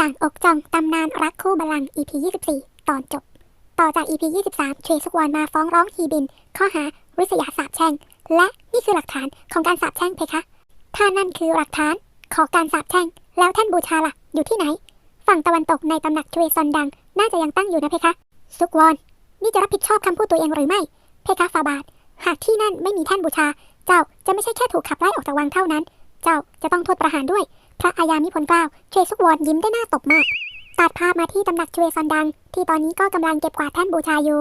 จางอกจองตำนานรักคู่บัลลัง EP 24 ตอนจบ ต่อจาก EP 23 เทรซุกวอนมาฟ้องร้องฮีบิน ข้อหาริษยาสาบแช่ง และนี่คือหลักฐานของการสาบแช่งเพคะ ถ้านั่นคือหลักฐานของการสาบแช่ง แล้วแท่านบูชาล่ะ อยู่ที่ไหน ฝั่งตะวันตกในตำหนักเทเวซอนดัง น่าจะยังตั้งอยู่นะเพคะซุกวอนนี่จะรับผิดชอบคำพูดตัวเองหรือไม่ เพคะฟาบาท หากที่นั่นไม่มีแท่นบูชา เจ้าจะไม่ใช่แค่ถูกขับไล่ออกจากวังเท่านั้น เจ้าจะต้องโทษประหารด้วย พระอาญามิพลเกล้าเชซุกวอนยิ้มได้หน้าตบมาก ตัดภาพมาที่ตำหนักชเวซอนดัง ที่ตอนนี้ก็กำลังเก็บกวาดแท่นบูชาอยู่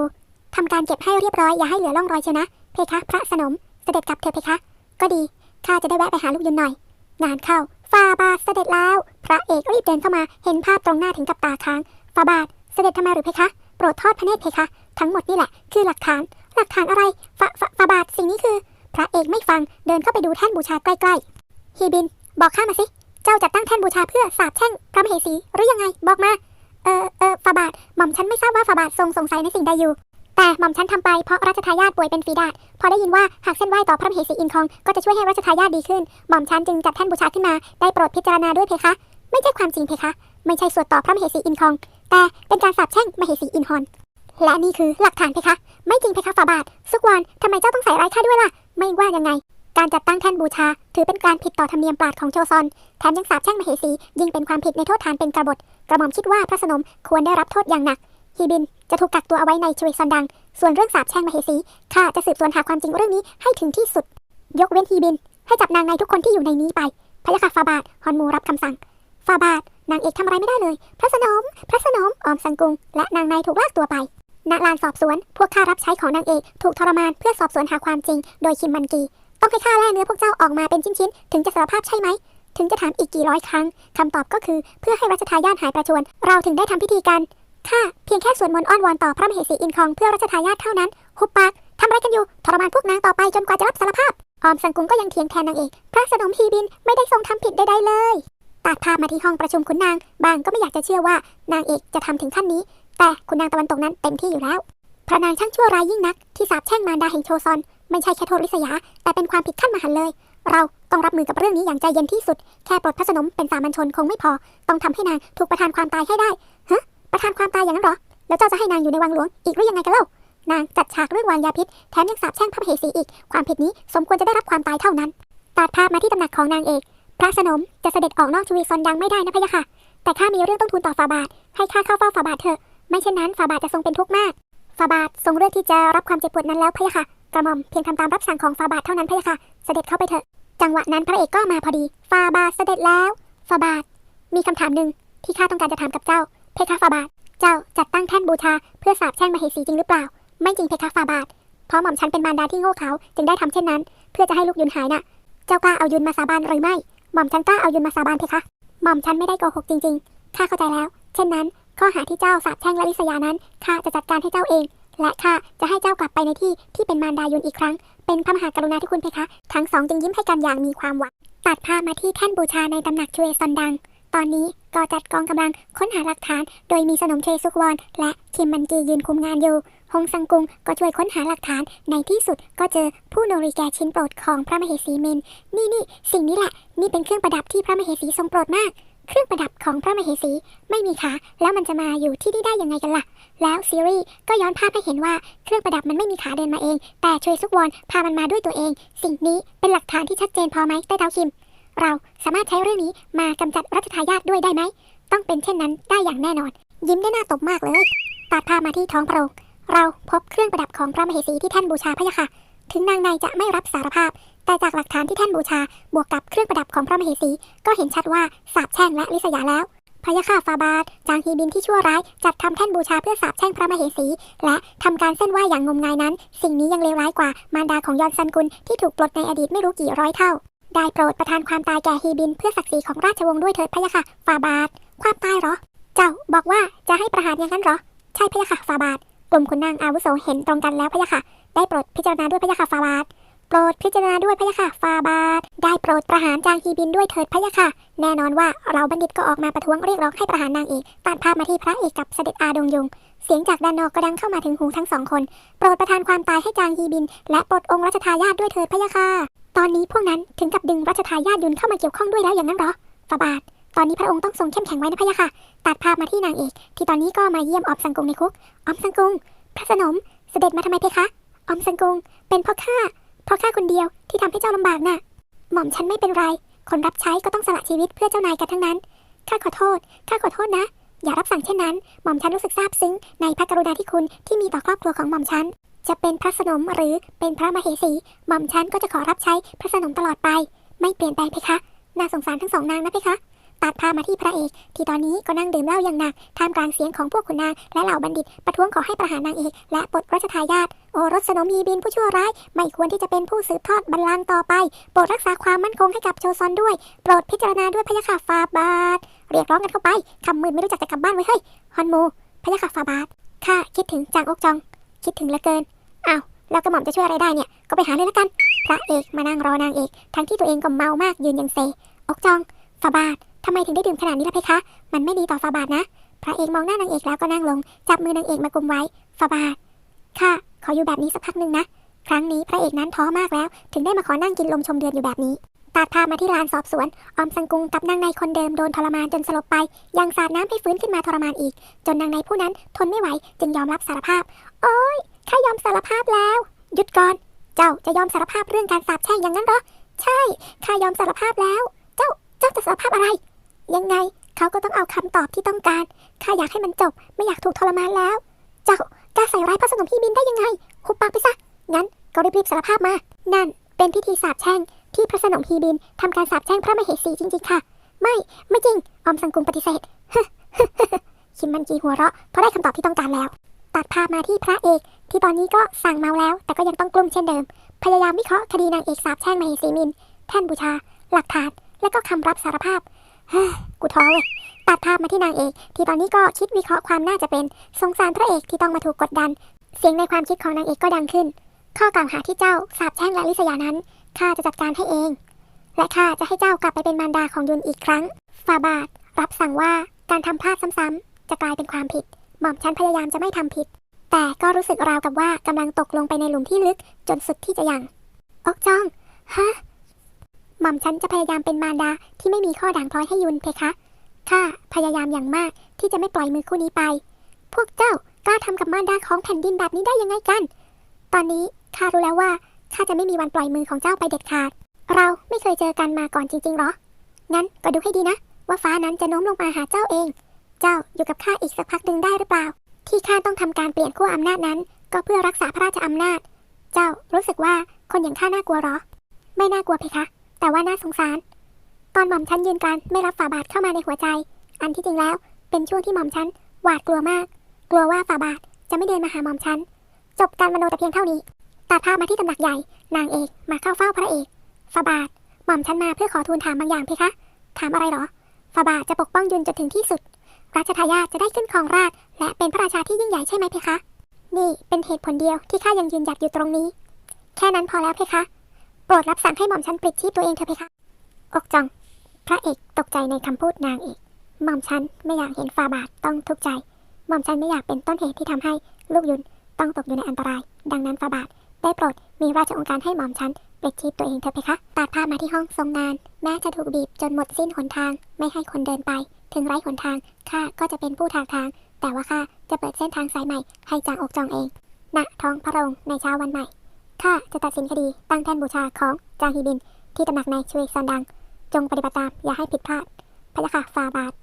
ทำการเก็บให้เรียบร้อยอย่าให้เหลือร่องรอยเชียนะ เพคะพระสนม เสด็จกลับเถอะเพคะ ก็ดีข้าจะได้แวะไปหาลูกยุนหน่อย งานเข้าฟาบาทเสด็จแล้ว พระเอกรีบเดินเข้ามาเห็นภาพตรงหน้าถึงกับตาค้างฟาบาทเสด็จทำไมหรือเพคะ โปรดทอดพระเนตรเพคะ ทั้งหมดนี่แหละคือหลักฐาน หลักฐานอะไรฟาฟาฟาบาทสิ่งนี้คือ พระเอกไม่ฟังเดินเข้าไปดูแท่นบูชาใกล้ๆฮีบิน บอกข้ามาสิ จ้าจัดตั้งแท่นบูชาเพื่อสาบแช่งพระมเหสีหรือยังไง บอกมา เออเออฟาบาทหม่อมฉันไม่ทราบว่าฟาบาททรงสงสัยในสิ่งใดอยู่ แต่หม่อมฉันทำไปเพราะรัชทายาทป่วยเป็นฝีดาษพอได้ยินว่าหากเส้นไหว้ต่อพระมเหสีอินคองก็จะช่วยให้รัชทายาทดีขึ้น หม่อมฉันจึงจัดแท่นบูชาขึ้นมาได้โปรดพิจารณาด้วยเพคะ ไม่ใช่ความจริงเพคะ ไม่ใช่สวดต่อพระมเหสีอินคอง แต่เป็นการสาบแช่งมเหสีอินฮอนและนี่คือหลักฐานเพคะ ไม่จริงเพคะฟาบาทสุกวันทำไมเจ้าต้องใส่ร้ายข้าด้วยล่ะ ไม่ว่ายังไง การจัดตั้งแท่นบูชา ถือเป็นการผิดต่อธรรมเนียมปราดของโจซอน แถมยังสาบแช่งมเหสี ยิ่งเป็นความผิดในโทษฐานเป็นกบฏ กระหม่อมคิดว่าพระสนมควรได้รับโทษอย่างหนัก ฮีบินจะถูกกักตัวเอาไว้ในชเวซอนดัง ส่วนเรื่องสาบแช่งมเหสี ข้าจะสืบสวนหาความจริงเรื่องนี้ให้ถึงที่สุด ยกเว้นฮีบิน ให้จับนางในทุกคนที่อยู่ในนี้ไป พระยาค่ะฟาบาทฮอนมูรับคำสั่ง ฟาบาทนางเอกทำอะไรไม่ได้เลย พระสนม พระสนม ออมสังกุง และนางในถูกลากตัวไปณลานสอบสวน พวกข้ารับใช้ของนางเอกถูกทรมานเพื่อสอบสวนหาความจริง โดยคิมมันกี ต้องให้ข้าแล่เนื้อพวกเจ้าออกมาเป็นชิ้นๆ ถึงจะสารภาพใช่ไหม ถึงจะถามอีกกี่ร้อยครั้งคำตอบก็คือเพื่อให้รัชทายาทหายประชวรเราถึงได้ทำพิธีกันข้าเพียงแค่สวดมนต์อ้อนวอนต่อพระมเหสีอินคองเพื่อรัชทายาทเท่านั้น หุบปากทำไรกันอยู่ทรมานพวกนางต่อไปจนกว่าจะรับสารภาพ ออมสังกุงก็ยังเถียงแทนนางเอกพระสนมฮีบินไม่ได้ทรงทำผิดใดๆเลยตัดภาพมาที่ห้องประชุมขุนนาง บางก็ไม่อยากจะเชื่อว่านางเอกจะทำถึงขั้นนี้ แต่คุณนางตะวันตกนั้นเต็มที่อยู่แล้ว พระนางช่างชั่วร้ายยิ่งนักที่สาบแช่งมารดาแห่งโชซอน ไม่ใช่แค่โทษริษยา แต่เป็นความผิดขั้นมหันเลย เราต้องรับมือกับเรื่องนี้อย่างใจเย็นที่สุด แค่ปลดพระสนมเป็นสามัญชนคงไม่พอ ต้องทำให้นางถูกประทานความตายให้ได้ฮะประทานความตายอย่างนั้นหรอ แล้วเจ้าจะให้นางอยู่ในวังหลวงอีกหรือยังไงกันเล่านางจัดฉากเรื่องวางยาพิษแถมยังสาบแช่งพระมเหสีอีก ความผิดนี้สมควรจะได้รับความตายเท่านั้นตัดภาพมาที่ตำหนักของนางเอก พระสนมจะเสด็จออกนอกชวีซอนดังไม่ได้นะพะยะค่ะ แต่ข้ามีเรื่องต้องทูลต่อฟาบาท ให้ข้าเข้าเฝ้าฟาบาทเถอะ ไม่เช่นนั้นฟาบาทจะทรงเป็นทุกข์มาก ฟาบาททรงเลือกที่จะรับความเจ็บปวดนั้นแล้วพะยะค่ะ กระหม่อมเพียงทำตามรับสั่งของฟาบาทเท่านั้นพะยะค่ะ เสด็จเข้าไปเถอะ จังหวะนั้นพระเอกก็มาพอดี ฟาบาทเสด็จแล้ว ฟาบาท มีคำถามหนึ่งที่ข้าต้องการจะถามกับเจ้า เพคะฟาบาท เจ้าจัดตั้งแท่นบูชาเพื่อสาบแช่งมเหสีจริงหรือเปล่า ไม่จริงเพคะฟาบาท เพราะหม่อมฉันเป็นมารดาที่โง่เขลาจึงได้ทำเช่นนั้น เพื่อจะให้ลูกยุนหายน่ะ เจ้ากล้าเอายุนมาสาบานหรือไม่ หม่อมฉันกล้าเอายุนมาสาบานเพคะ หม่อมฉันไม่ได้โกหกจริง ๆ ข้าเข้าใจแล้ว เช่นนั้น ข้อหาที่เจ้าสาบแช่งและลิษยานั้นข้าจะจัดการให้เจ้าเอง และข้าจะให้เจ้ากลับไปในที่ที่เป็นมารดายุนอีกครั้ง เป็นพระมหากรุณาธิคุณเพคะ ทั้งสองจึงยิ้มให้กันอย่างมีความหวัง ตัดภาพมาที่แท่นบูชาในตำหนักชเวซอนดัง ตอนนี้ก็จัดกองกำลังค้นหาหลักฐาน โดยมีสนมเชซุกวอนและคิมมันกียืนคุมงานอยู่ฮงซังกุงก็ช่วยค้นหาหลักฐาน ในที่สุดก็เจอผู้โนริแกชิ้นโปรดของพระมเหสีเมน นี่นี่สิ่งนี้แหละ นี่เป็นเครื่องประดับที่พระมเหสีทรงโปรดมาก เครื่องประดับของพระมเหสีไม่มีขาแล้วมันจะมาอยู่ที่นี่ได้ยังไงกันล่ะ แล้วซีรีส์ก็ย้อนภาพให้เห็นว่าเครื่องประดับมันไม่มีขาเดินมาเอง แต่ช่วยซุกวอนพามันมาด้วยตัวเอง สิ่งนี้เป็นหลักฐานที่ชัดเจนพอไหมใต้เท้าคิม เราสามารถใช้เรื่องนี้มากำจัดรัชทายาทด้วยได้ไหม ต้องเป็นเช่นนั้นได้อย่างแน่นอน ยิ้มได้หน่าตบมากเลยตัดภาพมาที่ท้องพระโรงเราพบเครื่องประดับของพระมเหสีที่แท่นบูชาพะยะค่ะ ถึงนางในจะไม่รับสารภาพ แต่จากหลักฐานที่แท่นบูชา บวกกับเครื่องประดับของพระมเหสี ก็เห็นชัดว่าสาบแช่งและลิษยาแล้วพะยะค่ะฟาบาทจางฮีบินที่ชั่วร้าย จัดทำแท่นบูชาเพื่อสาบแช่งพระมเหสี และทำการเส้นไหว้อย่างงมงายนั้น สิ่งนี้ยังเลวร้ายกว่ามารดาของยอนซันกุลที่ถูกปลดในอดีตไม่รู้กี่ร้อยเท่า ได้โปรดประทานความตายแก่ฮีบินเพื่อศักดิ์ศรีของราชวงศ์ด้วยเถิดพะยะค่ะฟาบาทความตายเหรอ เจ้าบอกว่าจะให้ประหารอย่างนั้นเหรอ ใช่พะยะค่ะฟาบาทกลุ่มขุนนางอาวุโสเห็นตรงกันแล้วพะยะค่ะได้โปรดพิจารณาด้วยพะยะค่ะฟาบาท โปรดพิจารณาด้วยพะยะค่ะฟาบาทได้โปรดประหารจางฮีบินด้วยเถิดพะยะค่ะ แน่นอนว่าเราบัณฑิตก็ออกมาประท้วงเรียกร้องให้ประหารนางเอกตัดภาพมาที่พระเอกกับเสด็จอาดงยง เสียงจากด้านนอกก็ดังเข้ามาถึงหูทั้งสองคน โปรดประทานความตายให้จางฮีบิน และปลดองค์รัชทายาทด้วยเถิดพะยะค่ะ ตอนนี้พวกนั้นถึงกับดึงรัชทายาทยุนเข้ามาเกี่ยวข้องด้วยแล้วอย่างนั้นหรอฟาบาทตอนนี้พระองค์ต้องทรงเข้มแข็งไว้นะพะยะค่ะ ตัดภาพมาที่นางเอกที่ตอนนี้ก็มาเยี่ยมออมสังกุงในคุกออมสังกุงพระสนมเสด็จมาทำไมเพคะออมสังกุงเป็นพ่อข้า เพราะข้าคนเดียวที่ทำให้เจ้าลำบากน่ะ หม่อมฉันไม่เป็นไร คนรับใช้ก็ต้องสละชีวิตเพื่อเจ้านายกันทั้งนั้น ข้าขอโทษ ข้าขอโทษนะ อย่ารับสั่งเช่นนั้น หม่อมฉันรู้สึกซาบซึ้งในพระกรุณาธิคุณที่มีต่อครอบครัวของหม่อมฉัน จะเป็นพระสนมหรือเป็นพระมเหสี หม่อมฉันก็จะขอรับใช้พระสนมตลอดไป ไม่เปลี่ยนแปลงเพคะ น่าสงสารทั้งสองนางนะเพคะ ตัดพามาที่พระเอก ที่ตอนนี้ก็นั่งดื่มเหล้าอย่างหนักท่ามกลางเสียงของพวกขุนนางและเหล่าบัณฑิต ประท้วงขอให้ประหารนางเอกและปลดรัชทายาทโอรสสนมยีบินผู้ชั่วร้าย ไม่ควรที่จะเป็นผู้สืบทอดบัลลังก์ต่อไป โปรดรักษาความมั่นคงให้กับโชซอนด้วย โปรดพิจารณาด้วยพยะค่ะฟาบาทเรียกร้องกันเข้าไปคำมืนไม่รู้จักจะกลับบ้านไว้เฮ้ยฮอนมูพยะค่ะฟาบาทข้าคิดถึงจางอกจอง คิดถึงเหลือเกินอ้าวแล้วกระหม่อมจะช่วยอะไรได้เนี่ยก็ไปหาเลยละกัน พระเอกมานั่งรอนางเอก ทั้งที่ตัวเองก็เมามากยืนยังเซอกจองฟาบาท ทำไมถึงได้ดื่มขนาดนี้ล่ะเพคะ มันไม่ดีต่อฟาบาทนะ พระเอกมองหน้านางเอกแล้วก็นั่งลง จับมือนางเอกมากุมไว้ ฟาบาทค่ะขออยู่แบบนี้สักพักหนึ่งนะ ครั้งนี้พระเอกนั้นท้อมากแล้ว ถึงได้มาขอนั่งกินลมชมเดือนอยู่แบบนี้ ตัดพามาที่ลานสอบสวน ออมสังกุงกับนางในคนเดิมโดนทรมานจนสลบไป ยังสาดน้ำให้ฟื้นขึ้นมาทรมานอีก จนนางในผู้นั้นทนไม่ไหวจึงยอมรับสารภาพ โอ้ยข้ายอมสารภาพแล้ว หยุดก่อน เจ้าจะยอมสารภาพเรื่องการสาปแช่งอย่างนั้นหรอ ใช่ข้ายอมสารภาพแล้ว เจ้า เจ้าจะสารภาพอะไร ยังไงเขาก็ต้องเอาคำตอบที่ต้องการ ข้าอยากให้มันจบ ไม่อยากถูกทรมานแล้ว เจ้ากล้าใส่ร้ายพระสนมพี่บินได้ยังไง หุบปากไปซะ งั้นก็รีบๆสารภาพมา นั่นเป็นพิธีสาปแช่งที่พระสนมพีบินทำการสาปแช่งพระมเหสีจริงๆค่ะ ไม่ไม่จริง ออมสังกุงปฏิเสธคิมมันจีหัวเราะเพราะได้คำตอบที่ต้องการแล้ว ตัดภาพมาที่พระเอก ที่ตอนนี้ก็สั่งเมาแล้ว แต่ก็ยังต้องกลุ้มเช่นเดิม พยายามวิเคราะห์คดีนางเอกสาปแช่งมเหสีมิน แท่นบูชา หลักฐานและก็คำรับสารภาพ กูท้อเว้ยตัดภาพมาที่นางเอกที่ตอนนี้ก็คิดวิเคราะห์ความน่าจะเป็นสงสารพระเอกที่ต้องมาถูกกดดัน เสียงในความคิดของนางเอกก็ดังขึ้น ข้อกล่าวหาที่เจ้าสาปแช่งและลิษยานั้นข้าจะจัดการให้เอง และข้าจะให้เจ้ากลับไปเป็นมารดาของยุนอีกครั้งฟาบาทรับสั่งว่าการทำพลาดซ้ำๆจะกลายเป็นความผิด หม่อมฉันพยายามจะไม่ทำผิด แต่ก็รู้สึกราวกับว่ากำลังตกลงไปในหลุมที่ลึกจนสุดที่จะยังอกจ้อง ฮะ หม่อมฉันจะพยายามเป็นมารดาที่ไม่มีข้อด่างพร้อยให้ยุนเพคะ ข้าพยายามอย่างมากที่จะไม่ปล่อยมือคู่นี้ไป พวกเจ้ากล้าทำกับมารดาของแผ่นดินแบบนี้ได้ยังไงกัน ตอนนี้ข้ารู้แล้วว่าข้าจะไม่มีวันปล่อยมือของเจ้าไปเด็ดขาด เราไม่เคยเจอกันมาก่อนจริงๆหรอ งั้นก็ดูให้ดีนะ ว่าฟ้านั้นจะโน้มลงมาหาเจ้าเอง เจ้าอยู่กับข้าอีกสักพักหนึ่งได้หรือเปล่า ที่ข้าต้องทำการเปลี่ยนขั้วอำนาจนั้น ก็เพื่อรักษาพระราชอำนาจ เจ้ารู้สึกว่าคนอย่างข้าน่ากลัวหรอ ไม่น่ากลัวเพคะ แต่ว่าน่าสงสาร ตอนหม่อมฉันยืนการไม่รับฝาบาทเข้ามาในหัวใจ อันที่จริงแล้ว เป็นช่วงที่หม่อมฉันหวาดกลัวมาก กลัวว่าฝาบาทจะไม่เดินมาหาหม่อมฉัน จบการมโนแต่เพียงเท่านี้ ตัดภาพมาที่ตำหนักใหญ่ นางเอกมาเข้าเฝ้าพระเอกฝาบาท หม่อมฉันมาเพื่อขอทูลถามบางอย่างเพคะ ถามอะไรหรอฝาบาทจะปกป้องยุนจนถึงที่สุดรัชทายาทจะได้ขึ้นครองราชและเป็นพระราชาที่ยิ่งใหญ่ใช่ไหมเพคะ นี่เป็นเหตุผลเดียวที่ข้ายังยืนหยัดอยู่ตรงนี้ แค่นั้นพอแล้วเพคะ โปรดรับสั่งให้หม่อมฉันปลิดชีพตัวเองเถอะเพคะ อกจอง พระเอกตกใจในคำพูดนางเอก หม่อมฉันไม่อยากเห็นฟาบาทต้องทุกข์ใจ หม่อมฉันไม่อยากเป็นต้นเหตุที่ทำให้ลูกยุนต้องตกอยู่ในอันตราย ดังนั้นฟาบาทได้โปรดมีราชองค์การให้หม่อมฉันปลิดชีพตัวเองเถอะเพคะ ตัดภาพมาที่ห้องทรงงาน แม้จะถูกบีบจนหมดสิ้นหนทาง ไม่ให้คนเดินไป ถึงไร้หนทาง ข้าก็จะเป็นผู้ทางทาง แต่ว่าข้าจะเปิดเส้นทางสายใหม่ให้จางอกจองเอง ณ ท้องพระโรงในเช้าวันใหม่ ข้าจะตัดสินคดีตั้งแท่นบูชาของจางฮีบิน ที่ตำหนักในชเวซันดัง จงปฏิบัติตามอย่าให้ผิดพลาด พระยาค่ะฟาบาท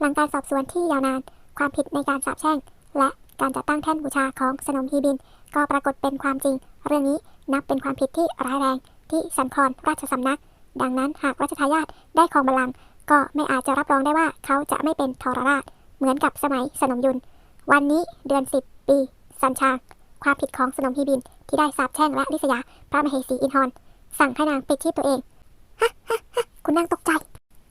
หลังการสอบสวนที่ยาวนาน ความผิดในการสาปแช่ง และการจัดตั้งแท่นบูชาของสนมฮีบิน ก็ปรากฏเป็นความจริง เรื่องนี้นับเป็นความผิดที่ร้ายแรงที่สันคอนราชสำนัก ดังนั้นหากรัชทายาทได้ครองบัลลังก์ก็ไม่อาจจะรับรองได้ว่าเขาจะไม่เป็นทรราช เหมือนกับสมัยสนมยุน วันนี้เดือนสิบปี สัญชาง ความผิดของสนมฮีบิน ที่ได้สาปแช่งและลิษยา พระมเหสีอินทร์สั่งให้นางปิดชีพตัวเองคุณนางตกใจ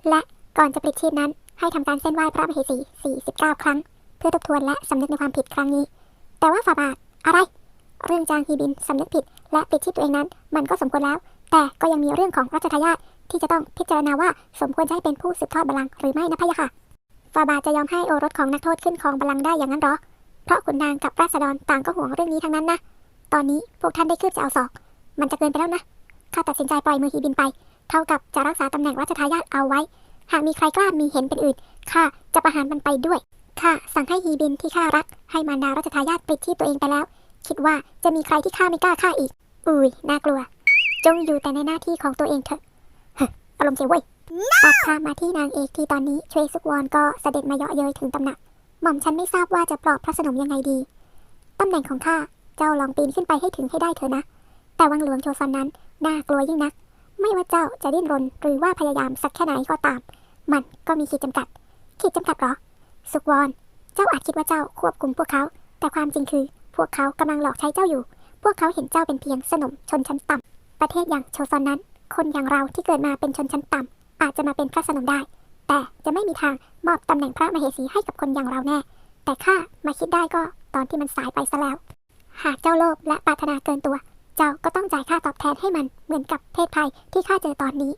และก่อนจะปิดชีพนั้น ให้ทำการเส้นไหว้พระมเหสี49 ครั้ง เพื่อทบทวนและสำนึกในความผิดครั้งนี้ แต่ว่าฝ่าบาทอะไร เรื่องจางฮีบินสำนึกผิด และปิดชีพตัวเองนั้น มันก็สมควรแล้ว แต่ก็ยังมีเรื่องของรัชทายาทที่จะต้องพิจารณาว่าสมควรจะให้เป็นผู้สืบทอดบัลลังก์หรือไม่นะพะยะค่ะฝ่าบาทจะยอมให้โอรสของนักโทษขึ้นครองบัลลังก์ได้อย่างนั้นหรอ เพราะขุนนางกับราษฎรต่างก็ห่วงเรื่องนี้ทั้งนั้นนะ ตอนนี้พวกท่านได้คืบจะเอาศอก มันจะเกินไปแล้วนะ ข้าตัดสินใจปล่อยมือฮีบินไป เท่ากับจะรักษาตำแหน่งรัชทายาทเอาไว้ หากมีใครกล้ามีเห็นเป็นอื่น ข้าจะประหารมันไปด้วย ข้าสั่งให้ฮีบินที่ข้ารัก ให้มารดาราชทายาทปลิดที่ตัวเองไปแล้ว คิดว่าจะมีใครที่ข้าไม่กล้าฆ่าอีก อุ้ย น่ากลัว จงอยู่แต่ในหน้าที่ของตัวเองเถอะเฮ้ยอารมณ์เสียเว้ยตัดภาพมาที่นางเอกที่ตอนนี้เทรซุกวอนก็เสด็จมาเยาะเย้ยถึงตำหนัก หม่อมฉันไม่ทราบว่าจะปลอบพระสนมยังไงดี ตำแหน่งของข้า เจ้าลองปีนขึ้นไปให้ถึงให้ได้เถอะนะ แต่วังหลวงโชซอนนั้น น่ากลัวยิ่งนัก ไม่ว่าเจ้าจะดิ้นรนหรือว่าพยายามสักแค่ไหนก็ตาม มันก็มีขีดจำกัด ขีดจำกัดหรอ สุกวอนเจ้าอาจคิดว่าเจ้าควบคุมพวกเขา แต่ความจริงคือ พวกเขากำลังหลอกใช้เจ้าอยู่ พวกเขาเห็นเจ้าเป็นเพียงสนมชนชั้นต่ำประเทศอย่างโชซอนนั้น คนอย่างเราที่เกิดมาเป็นชนชั้นต่ำอาจจะมาเป็นพระสนมได้ แต่จะไม่มีทางมอบตำแหน่งพระมเหสีให้กับคนอย่างเราแน่ แต่ข้ามาคิดได้ก็ตอนที่มันสายไปซะแล้ว หากเจ้าโลภและปรารถนาเกินตัว เจ้าก็ต้องจ่ายค่าตอบแทนให้มันเหมือนกับเพศภัยที่ข้าเจอตอนนี้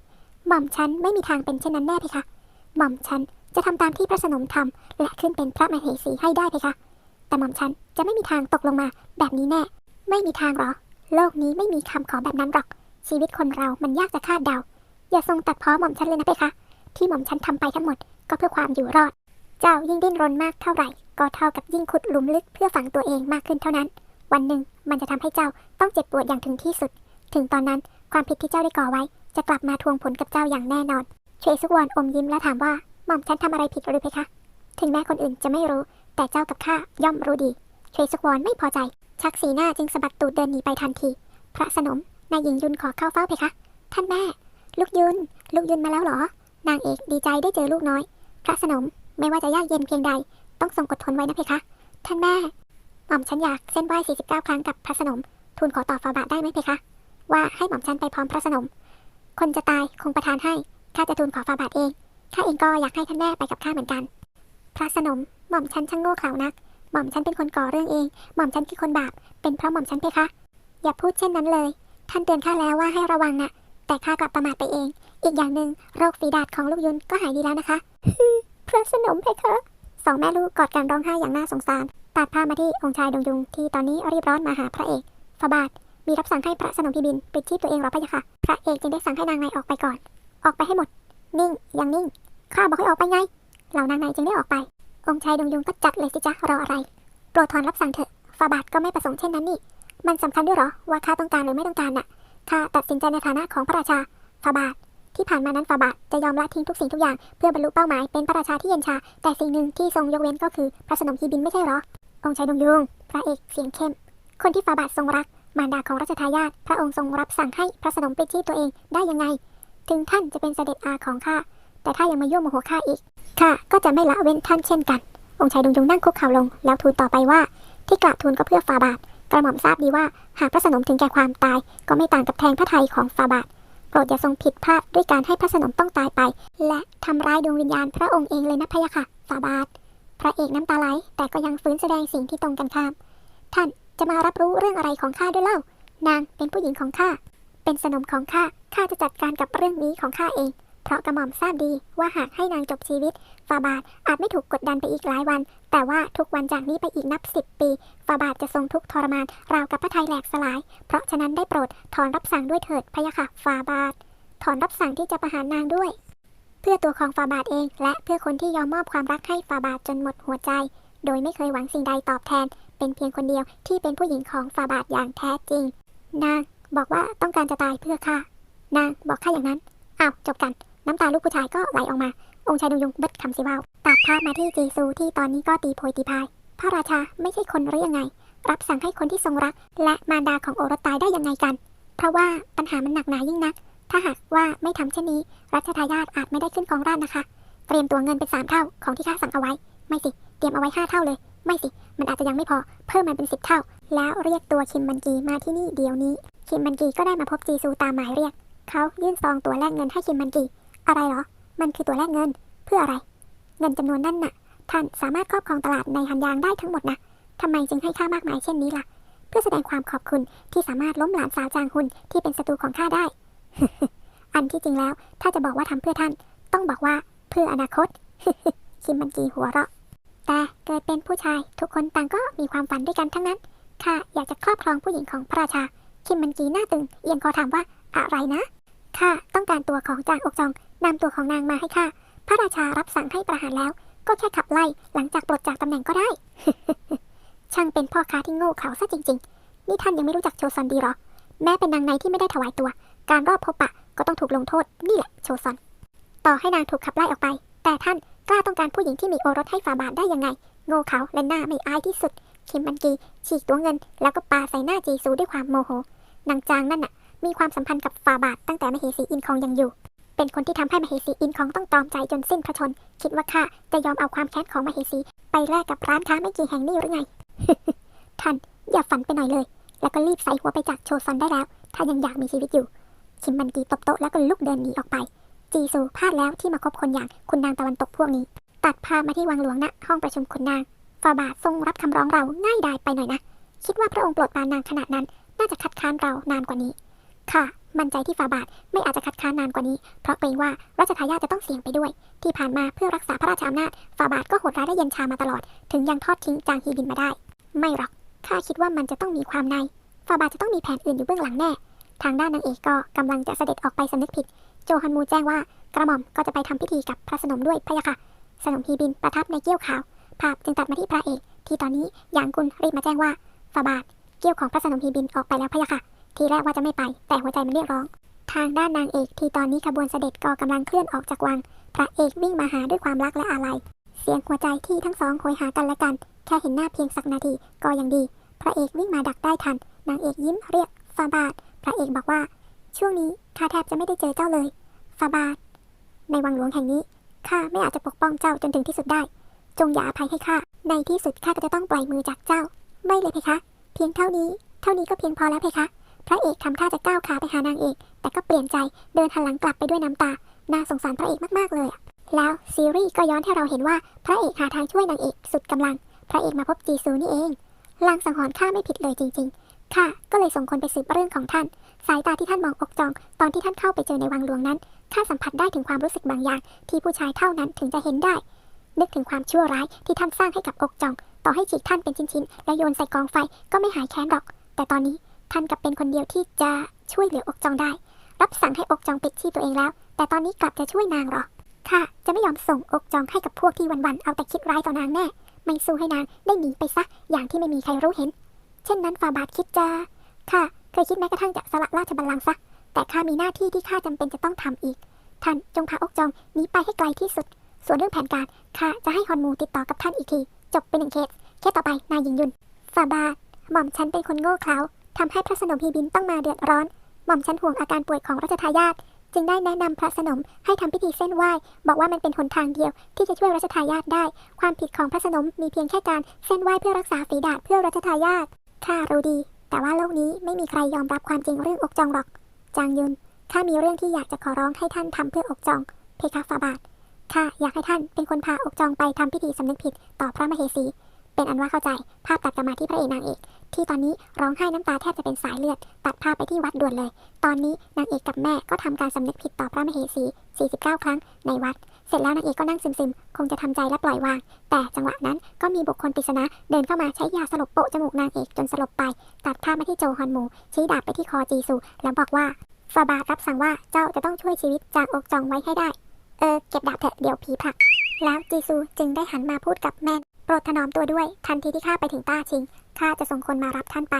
หม่อมฉันไม่มีทางเป็นเช่นนั้นแน่เพคะ หม่อมฉันจะทำตามที่พระสนมทำและขึ้นเป็นพระมเหสีให้ได้เพคะ แต่หม่อมฉันจะไม่มีทางตกลงมาแบบนี้แน่ ไม่มีทางหรอ โลกนี้ไม่มีคำขอแบบนั้นหรอก ชีวิตคนเรามันยากจะคาดเดา อย่าทรงตัดพ้อหม่อมฉันเลยนะเพคะ ที่หม่อมฉันทำไปทั้งหมด ก็เพื่อความอยู่รอด เจ้ายิ่งดิ้นรนมากเท่าไหร่ ก็เท่ากับยิ่งขุดหลุมลึกเพื่อฝังตัวเองมากขึ้นเท่านั้น วันหนึ่งมันจะทำให้เจ้าต้องเจ็บปวดอย่างถึงที่สุด ถึงตอนนั้นความผิดที่เจ้าได้ก่อไว้ จะกลับมาทวงผลกับเจ้าอย่างแน่นอนเชซุกวอนอมยิ้มและถามว่าหม่อมฉันทำอะไรผิดหรือเพคะ ถึงแม้คนอื่นจะไม่รู้ แต่เจ้ากับข้าย่อมรู้ดีเชซุกวอนไม่พอใจ ชักสีหน้าจึงสะบัดตูดเดินหนีไปทันที พระสนมนายหญิงยุนขอเข้าเฝ้าเพคะ ท่านแม่ ลูกยุน ลูกยุนมาแล้วเหรอ นางเอกดีใจได้เจอลูกน้อย พระสนมไม่ว่าจะยากเย็นเพียงใด ต้องทรงอดทนไว้นะเพคะ ท่านแม่หม่อมฉันอยากเส้นไหว้ 49 ครั้งกับพระสนม ทูลขอต่อฟาบาทได้ไหมเพคะ ว่าให้หม่อมฉันไปพร้อมพระสนม คนจะตายคงประทานให้ ข้าจะทูลขอฟาบาทเอง ข้าเองก็อยากให้ท่านแม่ไปกับข้าเหมือนกัน พระสนม หม่อมฉันช่างโง่เขลานัก หม่อมฉันเป็นคนก่อเรื่องเอง หม่อมฉันคือคนบาป เป็นเพราะหม่อมฉันเพคะ อย่าพูดเช่นนั้นเลย ท่านเตือนข้าแล้วว่าให้ระวังนะแต่ข้ากลับประมาทไปเอง อีกอย่างหนึ่งโรคฝีดาษของลูกยุนก็หายดีแล้วนะคะพระสนมเพคะสองแม่ลูกกอดกันร้องไห้อย่างน่าสงสาร ตัดภาพมาที่องค์ชายดงยุงที่ตอนนี้รีบร้อนมาหาพระเอกฟาบาทมีรับสั่งให้พระสนมพิบินปิดชีพตัวเองหรอพะยะค่ะ พระเอกจึงได้สั่งให้นางในออกไปก่อน ออกไปให้หมด นิ่งยังนิ่ง ข้าบอกให้ออกไปไง เหล่านางในจึงได้ออกไป องค์ชายดงยุงก็จัดเลยสิจ๊ะรออะไร โปรดถอนรับสั่งเถอะฟาบาทก็ไม่ประสงค์เช่นนั้นนี่ มันสำคัญด้วยหรอว่าข้าต้องการหรือไม่ต้องการน่ะ ข้าตัดสินใจในฐานะของพระราชาฟาบาท ที่ผ่านมานั้นฟาบาทจะยอมละทิ้งทุกสิ่งทุกอย่าง เพื่อบรรลุเป้าหมายเป็นพระราชาที่เย็นชา แต่สิ่งหนึ่งที่ทรงยกเว้นก็คือพระสนมฮีบินไม่ใช่หรอ องค์ชายดงยุงพระเอกเสียงเข้ม คนที่ฟาบาททรงรัก มารดาของรัชทายาทพระองค์ทรงรับสั่งให้พระสนมปิดชีพตัวเองได้ยังไง ถึงท่านจะเป็นเสด็จอาของข้าแต่ถ้ายังมายั่วโมโหข้าอีกข้าก็จะไม่ละเว้นท่านเช่นกัน องค์ชายดงยุงนั่งคุกเข่าลง แล้วทูลต่อไปว่า ที่กราบทูลก็เพื่อฟาบาทกระหม่อมทราบดีว่าหากพระสนมถึงแก่ความตาย ก็ไม่ต่างกับแทงพระทัยของฟาบาท รดอย่าทรงผิดพลาดด้วยการให้พระสนมต้องตายไป และทำร้ายดวงวิญญาณพระองค์เองเลยนะพะยะค่ะสาบาท พระเอกน้ำตาไหล แต่ก็ยังฟื้นแสดงสิ่งที่ตรงกันข้าม ท่านจะมารับรู้เรื่องอะไรของข้าด้วยเล่า นางเป็นผู้หญิงของข้า เป็นสนมของข้า ข้าจะจัดการกับเรื่องนี้ของข้าเอง เพราะกระหม่อมทราบดีว่าหากให้นางจบชีวิตฟาบาทอาจไม่ถูกกดดันไปอีกหลายวัน แต่ว่าทุกวันจากนี้ไปอีกนับสิบปีฟาบาทจะทรงทุกข์ทรมานราวกับพระไทยแหลกสลาย เพราะฉะนั้นได้โปรดถอนรับสั่งด้วยเถิดพะยะค่ะฟาบาทถอนรับสั่งที่จะประหารนางด้วย เพื่อตัวของฟาบาทเองและเพื่อคนที่ยอมมอบความรักให้ฟาบาทจนหมดหัวใจ โดยไม่เคยหวังสิ่งใดตอบแทน เป็นเพียงคนเดียวที่เป็นผู้หญิงของฟาบาทอย่างแท้จริงนางบอกว่าต้องการจะตายเพื่อข้านางบอกข้าอย่างนั้นอ้าวจบกัน น้ำตาลูกผู้ชายก็ไหลออกมา องค์ชายดงยงเบิดคำสิว่าวตัดภาพมาที่จีซูที่ตอนนี้ก็ตีโพยตีพาย พระราชาไม่ใช่คนหรือยังไง รับสั่งให้คนที่ทรงรัก และมารดาของโอรสตายได้ยังไงกัน เพราะว่าปัญหามันหนักหนายิ่งนัก ถ้าหากว่าไม่ทำเช่นนี้ รัชทายาทอาจไม่ได้ขึ้นครองราชนะคะ เตรียมตัวเงินเป็นสามเท่าของที่ข้าสั่งเอาไว้ ไม่สิ เตรียมเอาไว้ห้าเท่าเลย ไม่สิ มันอาจจะยังไม่พอ เพิ่มมันเป็นสิบเท่า แล้วเรียกตัวคิมบันกีมาที่นี่เดี๋ยวนี้ คิมบันกีก็ได้มาพบจีซูตามหมายเรียก เขายื่นซองตัวแลกเงินให้คิมบันกี อะไรเหรอ มันคือตัวแลกเงิน เพื่ออะไร เงินจำนวนนั่นน่ะ ท่านสามารถครอบครองตลาดในฮันยางได้ทั้งหมดนะทำไมจึงให้ค่ามากมายเช่นนี้ล่ะ เพื่อแสดงความขอบคุณที่สามารถล้มหลานสาวจางฮุนที่เป็นศัตรูของข้าได้ อันที่จริงแล้ว ถ้าจะบอกว่าทำเพื่อท่าน ต้องบอกว่าเพื่ออนาคต คิมบันกีหัวเราะ แต่เกิดเป็นผู้ชายทุกคนต่างก็มีความฝันด้วยกันทั้งนั้น ข้าอยากจะครอบครองผู้หญิงของพระราชา คิมบันกีหน้าตึงเอียงคอถามว่าอะไรนะข้าต้องการตัวของจางอกจอง นำตัวของนางมาให้ข้าพระราชารับสั่งให้ประหารแล้ว ก็แค่ขับไล่หลังจากปลดจากตำแหน่งก็ได้ ช่างเป็นพ่อค้าที่โง่เขลาซะจริง ๆ นี่ท่านยังไม่รู้จักโชซอนดีหรอ แม้เป็นนางในที่ไม่ได้ถวายตัว การรอบพบปะก็ต้องถูกลงโทษ นี่แหละโชซอน ต่อให้นางถูกขับไล่ออกไป แต่ท่านกล้าต้องการผู้หญิงที่มีโอรสให้ฝาบาทได้ยังไง โง่เขาและหน้าไม่อายที่สุด คิมบันกีฉีกตัวเงิน แล้วก็ปาใส่หน้าจีซูด้วยความโมโห นางจางนั่นน่ะ มีความสัมพันธ์กับฝาบาทตั้งแต่มเหสีอินคองยังอยู่ เป็นคนที่ทำให้มเหสีอินคองต้องตอมใจจนสิ้นพระชน คิดว่าข้าจะยอมเอาความแค้นของมเหสี ไปแลกกับร้านค้าไม่กี่แห่งนี่หรือไง ท่านอย่าฝันไปหน่อยเลย แล้วก็รีบใส่หัวไปจากโชซอนได้แล้ว ถ้ายังอยากมีชีวิตอยู่ คิมบันกีตบโต๊ะแล้วก็ลุกเดินหนีออกไป จีซูพลาดแล้วที่มาคบคนอย่างคุณนางตะวันตกพวกนี้ ตัดภาพมาที่วังหลวงณห้องประชุมคุณนางฟาบาททรงรับคำร้องเราง่ายดายไปหน่อยนะ คิดว่าพระองค์โปรดปรานนางขนาดนั้น น่าจะคัดค้านเรานานกว่านี้ ค่ะ มั่นใจที่ฟาบาทไม่อาจจะคัดค้านนานกว่านี้ เพราะเกรงว่ารัชทายาทจะต้องเสี่ยงไปด้วย ที่ผ่านมาเพื่อรักษาพระราชอำนาจ ฟาบาทก็โหดร้ายได้เย็นชามาตลอด ถึงยังทอดทิ้งจางฮีบินมาได้ ไม่หรอก ข้าคิดว่ามันจะต้องมีความใน ฟาบาทจะต้องมีแผนอื่นอยู่เบื้องหลังแน่ ทางด้านนางเอกก็กำลังจะเสด็จออกไปสำนึกผิด โจฮันมูแจ้งว่ากระหม่อมก็จะไปทำพิธีกับพระสนมด้วยพะยะค่ะ สนมฮีบินประทับในเกี้ยวขาว ภาพจึงตัดมาที่พระเอกที่ตอนนี้หยางกุลรีบมาแจ้งว่า ฟาบาทเกี้ยวของพระสนมฮีบินออกไปแล้วพะยะค่ะ ทีแรกว่าจะไม่ไป แต่หัวใจมันเรียกร้อง ทางด้านนางเอกที่ตอนนี้ขบวนเสด็จก็กำลังเคลื่อนออกจากวัง พระเอกวิ่งมาหาด้วยความรักและอาลัย เสียงหัวใจที่ทั้งสองโหยหากันและกัน แค่เห็นหน้าเพียงสักนาทีก็ยังดี พระเอกวิ่งมาดักได้ทัน นางเอกยิ้มเรียกฟาบาทพระเอกบอกว่า ช่วงนี้ข้าแทบจะไม่ได้เจอเจ้าเลยฟาบาทในวังหลวงแห่งนี้ข้าไม่อาจจะปกป้องเจ้าจนถึงที่สุดได้ จงอย่าอภัยให้ข้า ในที่สุดข้าก็จะต้องปล่อยมือจากเจ้า ไม่เลยเพคะ เพียงเท่านี้ เท่านี้ก็เพียงพอแล้วเพคะ พระเอกทำท่าจะก้าวขาไปหานางเอก แต่ก็เปลี่ยนใจเดินหันหลังกลับไปด้วยน้ำตา น่าสงสารพระเอกมากๆเลยแล้วซีรีส์ก็ย้อนให้เราเห็นว่าพระเอกหาทางช่วยนางเอกสุดกำลัง พระเอกมาพบจีซูนี่เองลางสังหรณ์ข้าไม่ผิดเลยจริงๆข้าก็เลยส่งคนไปสืบเรื่องของท่าน สายตาที่ท่านมองอกจอง ตอนที่ท่านเข้าไปเจอในวังหลวงนั้นข้าสัมผัสได้ถึงความรู้สึกบางอย่าง ที่ผู้ชายเท่านั้นถึงจะเห็นได้ นึกถึงความชั่วร้ายที่ท่านสร้างให้กับอกจอง ต่อให้ฉีกท่านเป็นชิ้นๆและโยนใส่กองไฟก็ไม่หายแค้นหรอก แต่ตอนนี้ ท่านกลับเป็นคนเดียวที่จะช่วยเหลืออกจองได้ รับสั่งให้อกจองปิดที่ตัวเองแล้ว แต่ตอนนี้กลับจะช่วยนางหรอข้าจะไม่ยอมส่งอกจองให้กับพวกที่วันๆเอาแต่คิดร้ายต่อนางแน่ ไม่สู้ให้นางได้หนีไปซะอย่างที่ไม่มีใครรู้เห็น เช่นนั้นฟาบาทคิดจะข้าเคยคิดแม้กระทั่งจะสละราชบัลลังก์ซะแต่ข้ามีหน้าที่ที่ข้าจำเป็นจะต้องทำอีก ท่านจงพาอกจองหนีไปให้ไกลที่สุด ส่วนเรื่องแผนการข้าจะให้ฮอนมูติดต่อกับท่านอีกที จบเป็นหนึ่งเคสเคสต่อไปนายหญิงยุนฟาบาทหม่อมฉันเป็นคนโง่เขลา ทำให้พระสนมฮีบินต้องมาเดือดร้อน หม่อมฉันห่วงอาการป่วยของรัชทายาทจึงได้แนะนำพระสนมให้ทำพิธีเส้นไหว้ บอกว่ามันเป็นหนทางเดียว ที่จะช่วยรัชทายาทได้ ความผิดของพระสนมมีเพียงแค่การเส้นไหว้เพื่อรักษาฝีดาษเพื่อรัชทายาทข้ารู้ดี แต่ว่าโลกนี้ไม่มีใครยอมรับความจริงเรื่องอกจองหรอก จางยุนข้ามีเรื่องที่อยากจะขอร้องให้ท่านทำเพื่ออกจอง เพคะฟาบาทข้าอยากให้ท่านเป็นคนพาอกจองไปทำพิธีสำนึกผิดต่อพระมเหสี เป็นอันว่าเข้าใจภาพตัดกลับมาที่พระเอกนางเอก ที่ตอนนี้ร้องไห้น้ำตาแทบจะเป็นสายเลือด ตัดภาพไปที่วัดด่วนเลย ตอนนี้นางเอกกับแม่ก็ทำการสำนึกผิดต่อพระมเหสี 49 ครั้งในวัด เสร็จแล้วนางเอกก็นั่งซึมๆ คงจะทำใจและปล่อยวาง แต่จังหวะนั้นก็มีบุคคลปริศนาเดินเข้ามาใช้ยาสลบโปะจมูกนางเอกจนสลบไป ตัดภาพมาที่โจฮอนมูชี้ดาบไปที่คอจีซูแล้วบอกว่าฟาบารับสั่งว่าเจ้าจะต้องช่วยชีวิตจางอกจองไว้ให้ได้ เออเก็บดาบเถอะเดี๋ยวผีผลัก แล้วจีซูจึงได้หันมาพูดกับแม่โปรดถนอมตัวด้วย ทันทีที่ข้าไปถึงต้าชิง ข้าจะส่งคนมารับท่านไป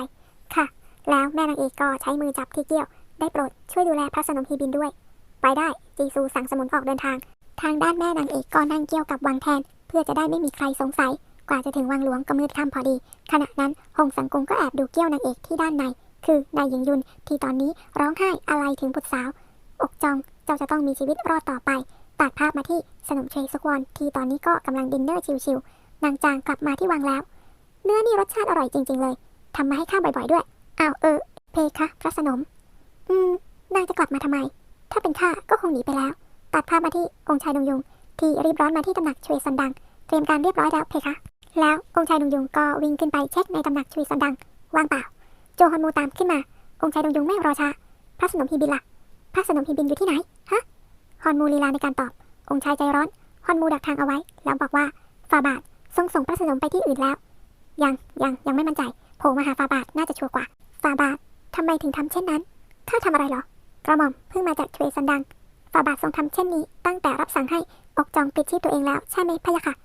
ค่ะ แล้วแม่นางเอกก็ใช้มือจับที่เกี้ยว ได้โปรดช่วยดูแลพระสนมฮีบินด้วย ไปได้ จีซูสั่งสมุนออกเดินทาง ทางด้านแม่นางเอกก็นั่งเกี่ยวกับวังแทน เพื่อจะได้ไม่มีใครสงสัย กว่าจะถึงวังหลวงก็มืดค่ำพอดี ขณะนั้นหงสังกุงก็แอบดูเกี้ยวนางเอกที่ด้านใน คือนายหญิงยุนที่ตอนนี้ร้องไห้อะไรถึงบุตรสาว อกจองเจ้าจะต้องมีชีวิตรอดต่อไปตัดภาพมาที่สนมเทรซุกวอนที่ตอนนี้ก็กำลังดินเนอร์ชิวๆนางจางกลับมาที่วังแล้ว เนื้อนี่รสชาติอร่อยจริง ๆ เลย ทำมาให้ข้าบ่อยๆด้วย อ้าวเออ เพคะพระสนม อืม นางจะกลับมาทำไม ถ้าเป็นข้าก็คงหนีไปแล้ว ตัดภาพมาที่องค์ชายดงยุง ที่รีบร้อนมาที่ตำหนักชเวซันดัง เตรียมการเรียบร้อยแล้วเพคะ แล้วองค์ชายดงยุงก็วิ่งขึ้นไปเช็คในตำหนักชเวซันดัง ว่างเปล่า โจฮอนมูตามขึ้นมา องค์ชายดงยุงไม่รอช้า พระสนมฮีบินล่ะ พระสนมฮีบินอยู่ที่ไหน ฮะ ฮอนมูลีลาในการตอบ องค์ชายใจร้อน ฮอนมูดักทางเอาไว้ แล้วบอกว่าฟาบาททรงส่งพระสนมไปที่อื่นแล้ว ยังยังยังไม่มั่นใจโผล่มาหาฟาบาทน่าจะชัวร์กว่า ฟาบาททำไมถึงทำเช่นนั้นข้าทำอะไรหรอกระหม่อมเพิ่งมาจากทวซันดังฟาบาททรงทำเช่นนี้ ตั้งแต่รับสั่งให้อกจองปิดชีพตัวเองแล้วใช่ไหมพะยะค่ะ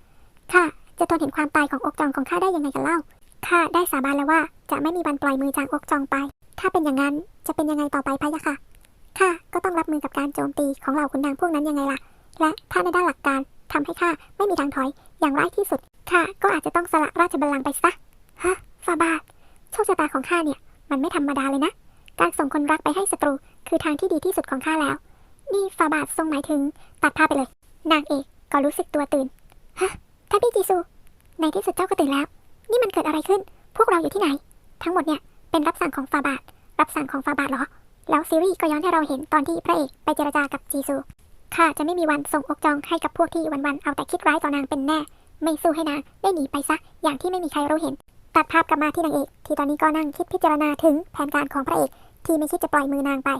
ข้าจะทนเห็นความตายของอกจองของข้าได้ยังไงกันเล่าข้าได้สาบานแล้วว่า จะไม่มีวันปล่อยมือจากอกจองไป ถ้าเป็นอย่างนั้นจะเป็นยังไงต่อไปพะยะค่ะข้าก็ต้องรับมือกับการโจมตีของเหล่าขุนนางพวกนั้นยังไงล่ะ และถ้าในด้านหลักการทำให้ข้าไม่มีทางถอยอย่างร้ายที่สุด ข้าก็อาจจะต้องสละราชบัลลังก์ไปซะ ฮะฟาบาทโชคชะตาของข้าเนี่ย มันไม่ธรรมดาเลยนะ การส่งคนรักไปให้ศัตรู คือทางที่ดีที่สุดของข้าแล้ว นี่ฟาบาททรงหมายถึง ตัดภาพไปเลย นางเอกก็รู้สึกตัวตื่น ฮะท่านพี่จีซู ในที่สุดเจ้าก็ตื่นแล้ว นี่มันเกิดอะไรขึ้น พวกเราอยู่ที่ไหน ทั้งหมดเนี่ยเป็นรับสั่งของฟาบาท รับสั่งของฟาบาทเหรอ แล้วซีรีส์ก็ย้อนให้เราเห็นตอนที่พระเอกไปเจรจากับจีซูข้าจะไม่มีวันส่งอกจองให้กับพวกที่วันๆเอาแต่คิดร้ายต่อนางเป็นแน่ ไม่สู้ให้นางได้หนีไปซะ อย่างที่ไม่มีใครรู้เห็น ตัดภาพกลับมาที่นางเอก ที่ตอนนี้ก็นั่งคิดพิจารณาถึงแผนการของพระเอก ที่ไม่คิดจะปล่อยมือนางไป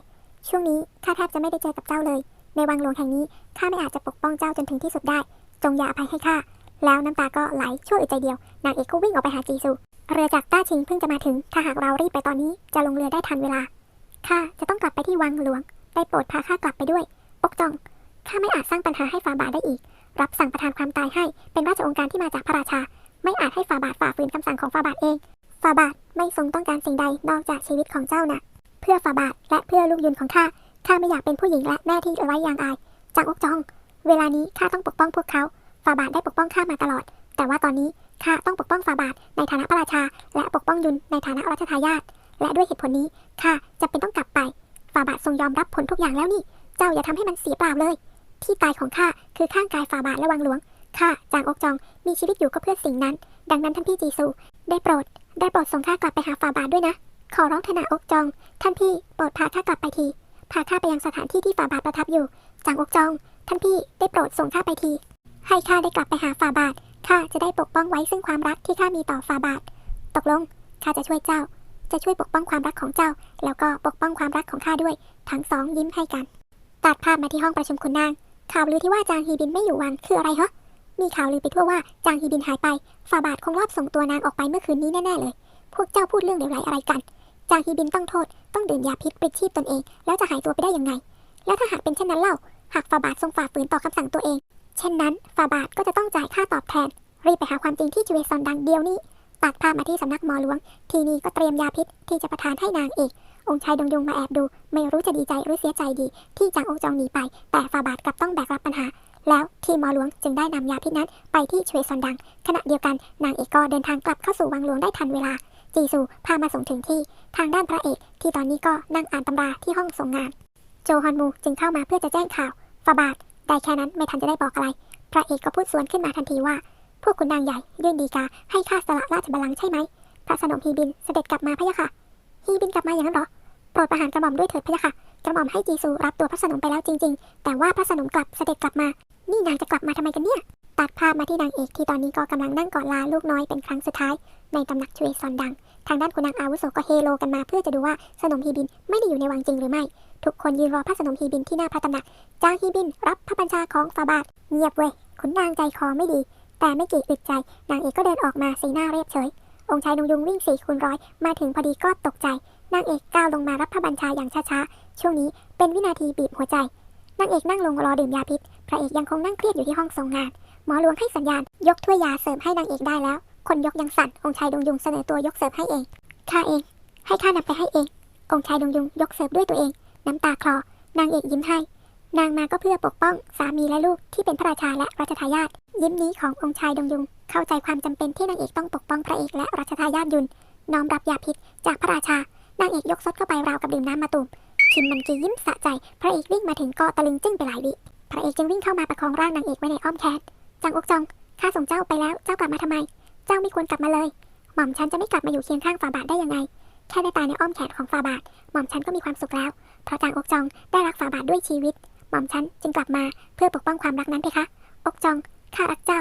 ช่วงนี้ข้าแทบจะไม่ได้เจอกับเจ้าเลย ในวังหลวงแห่งนี้ข้าไม่อาจจะปกป้องเจ้าจนถึงที่สุดได้ จงอย่าอภัยให้ข้าแล้วน้ำตาก็ไหลชั่วอึดใจเดียวนางเอกก็วิ่งออกไปหาจีซูเรือจากต้าชิงเพิ่งจะมาถึง ถ้าหากเรารีบไปตอนนี้จะลงเรือได้ทันเวลาข้าจะต้องกลับไปที่วังหลวงได้โปรดพาข้ากลับไปด้วยปกจองข้าไม่อาจสร้างปัญหาให้ฟาบาทได้อีก รับสั่งประทานความตายให้ เป็นราชองค์การที่มาจากพระราชา ไม่อาจให้ฟาบาทฝ่าฝืนคำสั่งของฟาบาทเองฟาบาทไม่ทรงต้องการสิ่งใดนอกจากชีวิตของเจ้านะเพื่อฟาบาทและเพื่อลูกยุนของข้า ข้าไม่อยากเป็นผู้หญิงและแม่ที่ไร้ยางอาย จางอกจอง เวลานี้ข้าต้องปกป้องพวกเขาฟาบาทได้ปกป้องข้ามาตลอด แต่ว่าตอนนี้ข้าต้องปกป้องฟาบาทในฐานะพระราชา และปกป้องยุนในฐานะรัชทายาท และด้วยเหตุผลนี้ข้าจะเป็นต้องกลับไปฟาบาททรงยอมรับผลทุกอย่างแล้วนี่ เจ้าอย่าทำให้มันเสียเปล่าเลย ที่ตายของข้าคือข้างกายฟาบาทและวังหลวงข้าจางอกจองมีชีวิตอยู่ก็เพื่อสิ่งนั้น ดังนั้นท่านพี่จีซูได้โปรด ได้โปรดส่งข้ากลับไปหาฟาบาทด้วยนะ ขอร้องเถอะนะอกจอง ท่านพี่โปรดพาข้ากลับไปทีพาข้าไปยังสถานที่ที่ฟาบาทประทับอยู่จางอกจอง ท่านพี่ได้โปรดส่งข้าไปที ให้ข้าได้กลับไปหาฟาบาทข้าจะได้ปกป้องไว้ซึ่งความรักที่ข้ามีต่อฟาบาท ตกลงข้าจะช่วยเจ้า จะช่วยปกป้องความรักของเจ้า แล้วก็ปกป้องความรักของข้าด้วย ทั้งสองยิ้มให้กันตัดภาพมาที่ห้องประชุมคุณนาง ข่าวลือที่ว่าจางฮีบินไม่อยู่วังคืออะไรฮะมีข่าวลือไปทั่วว่าจางฮีบินหายไปฟาบาทคงรอบส่งตัวนางออกไปเมื่อคืนนี้แน่ๆเลย พวกเจ้าพูดเรื่องเลวไหลอะไรกัน จางฮีบินต้องโทษ ต้องดื่มยาพิษปลิดชีพตนเอง แล้วจะหายตัวไปได้ยังไง แล้วถ้าหากเป็นเช่นนั้นเล่า หากฟาบาททรงฝ่าฝืนต่อคำสั่งตัวเอง เช่นนั้นฟาบาทก็จะต้องจ่ายค่าตอบแทน รีบไปหาความจริงที่จเวซอนดังเดียวนี้ตัดภาพมาที่สำนักหมอหลวง ทีนี้ก็เตรียมยาพิษที่จะประทานให้นางเอก องค์ชายดงยงมาแอบดู ไม่รู้จะดีใจหรือเสียใจดี ที่จางโอกจองหนีไป แต่ฟาบาทกลับต้องแบกรับปัญหา แล้วทีมหมอหลวงจึงได้นำยาพิษนั้นไปที่ชเวซอนดัง ขณะเดียวกันนางเอกก็เดินทางกลับเข้าสู่วังหลวงได้ทันเวลา จีซูพามาส่งถึงที่ ทางด้านพระเอก ที่ตอนนี้ก็นั่งอ่านตำราที่ห้องส่งงาน โจฮอนมูจึงเข้ามาเพื่อจะแจ้งข่าวฟาบาทได้แค่นั้นไม่ทันจะได้บอกอะไร พระเอกก็พูดสวนขึ้นมาทันทีว่าพวกคุณนางใหญ่ยื่นดีกาให้ข้าสละราชบัลลังก์ใช่ไหมพระสนมฮีบินเสด็จกลับมาพะยะค่ะ ฮีบินกลับมาอย่างนั้นหรอ โปรดประหารกระหม่อมด้วยเถิดพะยะค่ะ กระหม่อมให้จีซูรับตัวพระสนมไปแล้วจริง ๆ แต่ว่าพระสนมกลับเสด็จกลับมา นี่นางจะกลับมาทำไมกันเนี่ย ตัดภาพมาที่นางเอกที่ตอนนี้ก็กำลังนั่งกอดลาลูกน้อยเป็นครั้งสุดท้าย ในตำหนักชเวซอนดัง ทางด้านคุณนางอาวุโสก็เฮโลกันมาเพื่อจะดูว่าสนมฮีบินไม่ได้อยู่ในวังจริงหรือไม่ ทุกคนยืนรอพระสนมฮีบินที่หน้าพระตำหนัก จางฮีบินรับพระบัญชาของฟาบาทเงียบเว้ยขุนนางใจคอไม่ดี แต่ไม่กี่อึดใจ นางเอกก็เดินออกมาสีหน้าเรียบเฉย องค์ชายนงยุงวิ่งสี่คูณร้อยมาถึงพอดีก็ตกใจนางเอกก้าวลงมารับพระบัญชาอย่างช้าๆ ช่วงนี้เป็นวินาทีบีบหัวใจนางเอกนั่งลงรอดื่มยาพิษ พระเอกยังคงนั่งเครียดอยู่ที่ห้องทรงงาน หมอหลวงให้สัญญาณ ยกถ้วยยาเสริมให้นางเอกได้แล้ว คนยกยังสั่น องค์ชายดงยุงเสนอตัวยกเสิร์ฟให้เอง ข้าเอง ให้ข้านำไปให้เอง องค์ชายดงยุงยกเสิร์ฟด้วยตัวเอง น้ำตาคลอ นางเอกยิ้มให้ นางมาก็เพื่อปกป้องสามีและลูกที่เป็นพระราชาและรัชทายาท ยิ้มนี้ขององค์ชายดงยุง เข้าใจความจำเป็นที่นางเอกต้องปกป้องพระเอกและรัชทายาทยุน น้อมรับยาพิษ จากพระราชานางเอกยกซดเข้าไปราวกับดื่มน้ำมาตุ่มชิมมันกียิ้มสะใจ พระเอกวิ่งมาถึงก็ตะลึงจึ้งไปหลายวิพระเอกจึงวิ่งเข้ามาประคองร่างนางเอกไว้ในอ้อมแขนจังอกจองข้าส่งเจ้าไปแล้วเจ้ากลับมาทำไม เจ้าไม่ควรกลับมาเลย หม่อมฉันจะไม่กลับมาอยู่เคียงข้างฟาบาทได้ยังไง แค่ได้ตายในอ้อมแขนของฟาบาท หม่อมฉันก็มีความสุขแล้ว เพราะจางอกจองได้รักฟาบาทด้วยชีวิต หม่อมฉันจึงกลับมาเพื่อปกป้องความรักนั้นเพคะ อกจองข้ารักเจ้า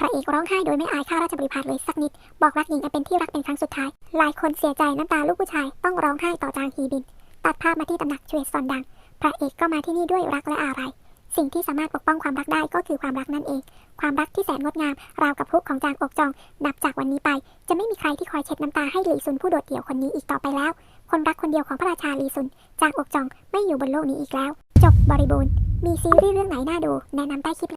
พระเอกร้องไห้โดยไม่อายข้าราชบริพารเลยสักนิด บอกรักหญิงอันเป็นที่รักเป็นครั้งสุดท้าย หลายคนเสียใจน้ำตาลูกผู้ชายต้องร้องไห้ต่อจางฮีบิน ตัดภาพมาที่ตำหนักชเวซอนดัง พระเอกก็มาที่นี่ด้วยรักและอาลัยสิ่งที่สามารถปกป้องความรักได้ก็คือความรักนั่นเอง ความรักที่แสนงดงาม ราวกับพุกของจางอกจอง นับจากวันนี้ไป จะไม่มีใครที่คอยเช็ดน้ำตาให้หลีซุนผู้โดดเดี่ยวคนนี้อีกต่อไปแล้ว คนรักคนเดียวของพระราชาหลีซุน จางอกจองไม่อยู่บนโลกนี้อีกแล้ว จบบริบูรณ์ มีซีรีส์เรื่องไหนน่าดู แนะนำใต้คลิป